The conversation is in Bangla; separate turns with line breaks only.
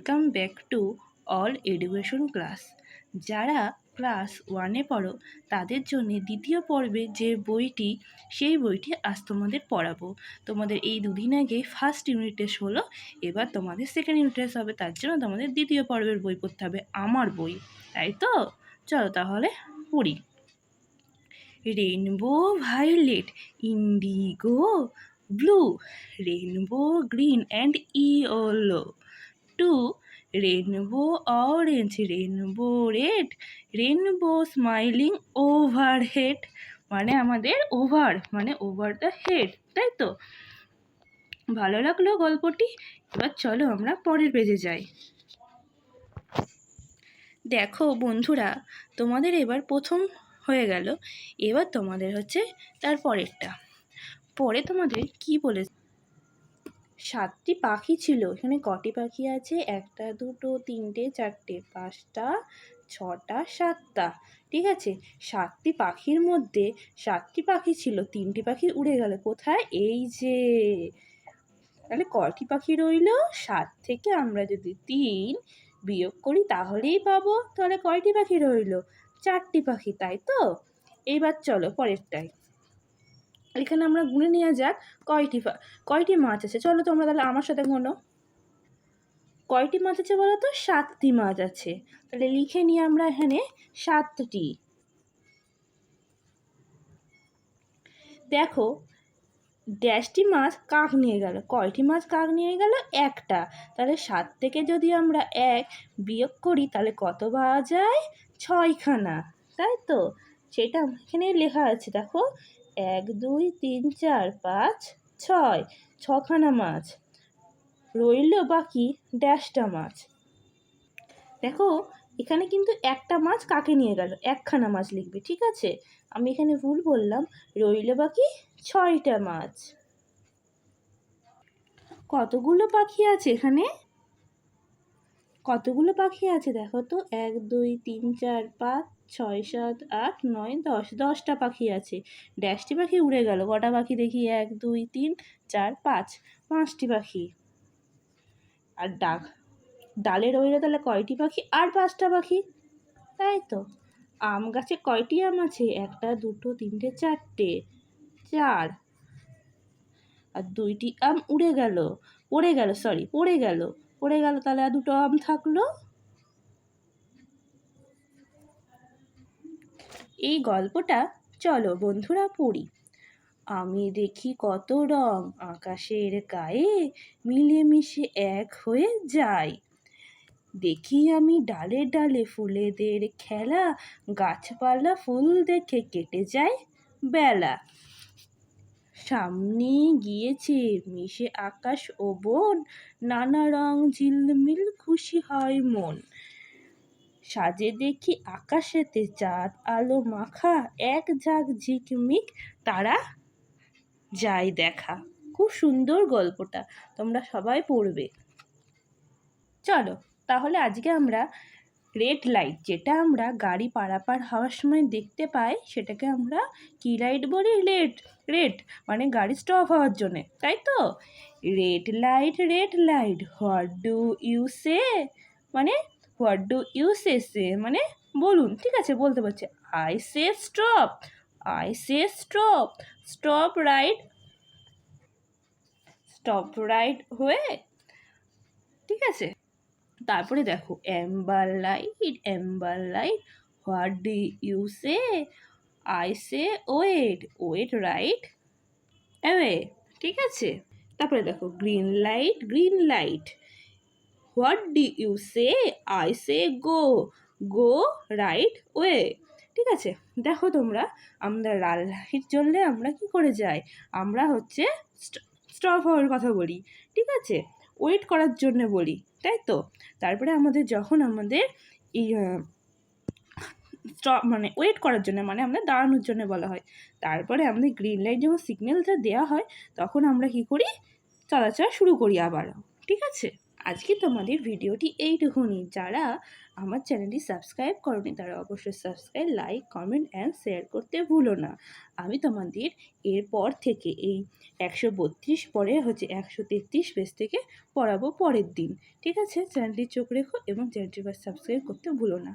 welcome back to all education class যারা ক্লাস ওয়ানে পড়ো তাদের জন্য দ্বিতীয় পর্বে যে বইটি সেই বইটি আজ তোমাদের পড়াবো তোমাদের এই দুদিন আগে ফার্স্ট ইউনিট টেস্ট হলো এবার তোমাদের সেকেন্ড ইউনিট টেস্ট হবে তার জন্য তোমাদের দ্বিতীয় পর্বের বই পড়তে হবে আমার বই তাই তো চলো তাহলে পড়ি rainbow violet indigo blue rainbow green and yellow too rainbow orange rainbow red rainbow smiling over head মানে আমাদের ওভার মানে ওভার দ্য হেড তাই তো ভালো লাগলো গল্পটি এবার চলো আমরা পরের পেজে যাই দেখো বন্ধুরা তোমাদের এবার প্রথম হয়ে গেল এবার তোমাদের হচ্ছে তার পরেরটা পরে তোমাদের কি বলেছে সাতটি পাখি ছিল এখানে কটি পাখি আছে একটা দুটো তিনটে চারটে পাঁচটা ছটা সাতটা ঠিক আছে সাতটি পাখির মধ্যে সাতটি পাখি ছিল তিনটি পাখি উড়ে গেল কোথায় এই যে তাহলে কটি পাখি রইল সাত থেকে আমরা যদি তিন বিয়োগ করি তাহলেই পাবো তাহলে কয়টি পাখি রইল চারটি পাখি তাই তো এইবার চলো পরেরটায় এখানে আমরা গুনে নেওয়া যাক কয়টি কয়টি মাছ আছে চলো তোমরা তাহলে আমার সাথে গুনো কয়টি মাছ আছে বলো তো সাতটি মাছ আছে তাহলে লিখে নিই আমরা এখানে সাতটি দেখো ড্যাশটি মাছ কাক নিয়ে গেল কয়টি মাছ কাক নিয়ে গেল একটা তাহলে সাত থেকে যদি আমরা এক বিয়োগ করি তাহলে কত পাওয়া যায় ছয়খানা তাই তো সেটা এখানে লেখা আছে দেখো এক দুই তিন চার পাঁচ ছয় ছখানা মাছ রইল বাকি ড্যাশটা মাছ দেখো এখানে কিন্তু একটা মাছ কাকে নিয়ে গেল একখানা মাছ লিখবে ঠিক আছে আমি এখানে ভুল বললাম রইল বাকি ছয়টা মাছ কতগুলো পাখি আছে এখানে কতগুলো পাখি আছে দেখো তো এক দুই তিন চার পাঁচ ছয় সাত আট নয় দশ দশটা পাখি আছে ড্যাশটি পাখি উড়ে গেল কটা পাখি দেখি এক দুই তিন চার পাঁচ পাঁচটি পাখি আর ডাক ডালে রইল তাহলে কয়টি পাখি আর পাঁচটা পাখি তাই তো আম গাছে কয়টি আম আছে একটা দুটো তিনটে চারটে চার আর দুইটি আম উড়ে গেল পড়ে গেল সরি পড়ে গেল পড়ে গেল তাহলে আর দুটো আম থাকলো এই গল্পটা চলো বন্ধুরা পড়ি আমি দেখি কত রং আকাশের গায়ে মিলেমিশে এক হয়ে যায় দেখি আমি ডালে ডালে ফুলেদের খেলা গাছপালা ফুল দেখে কেটে যায় বেলা সামনে গিয়েছে মিশে আকাশ ও বন নানা রং ঝিলমিল খুশি হয় মন সাজে দেখি আকাশেতে চাঁদ আলো মাখা এক ঝাঁক ঝিকমিক তারা যায় দেখা খুব সুন্দর গল্পটা তোমরা সবাই পড়বে চলো তাহলে আজকে আমরা রেড লাইট যেটা আমরা গাড়ি পারাপার হওয়ার সময় দেখতে পাই সেটাকে আমরা কী লাইট বলি রেড রেড মানে গাড়ি স্টপ হওয়ার জন্যে তাই তো red light red light what do you say মানে what do you say say মানে বলুন ঠিক আছে বলতে পারছে I say stop I say stop stop right stop right হয়ে ঠিক আছে তারপরে দেখো amber light amber light what do you say I say wait wait right away ঠিক আছে তারপরে দেখো green light green light what do you say I say go go right way ঠিক আছে দেখো তোমরা আমরা লাল লাইট জ্বললে আমরা কি করে যাই আমরা হচ্ছে স্টপ হওয়ার কথা বলি ঠিক আছে ওয়েট করার জন্য বলি তাই তো তারপরে আমাদের যখন আমাদের এই স্টপ মানে ওয়েট করার জন্য মানে আমরা দাঁড়ানোর জন্য বলা হয় তারপরে আমাদের গ্রিন লাইট যখন সিগন্যালটা দেওয়া হয় তখন আমরা কী করি চলাচল শুরু করি আবার ঠিক আছে আজকে তোমাদের ভিডিওটি এইটুকুনি যারা আমার চ্যানেলটি সাবস্ক্রাইব করনি তারা অবশ্যই subscribe like comment and share করতে ভুলো না আমি তোমাদের এরপর থেকে এই একশো বত্রিশ পরে হচ্ছে একশো তেত্রিশ পেজ থেকে পড়াবো পরের দিন ঠিক আছে চ্যানেলটি চোখ রেখো এবং চ্যানেলটি সাবস্ক্রাইব করতে ভুলো না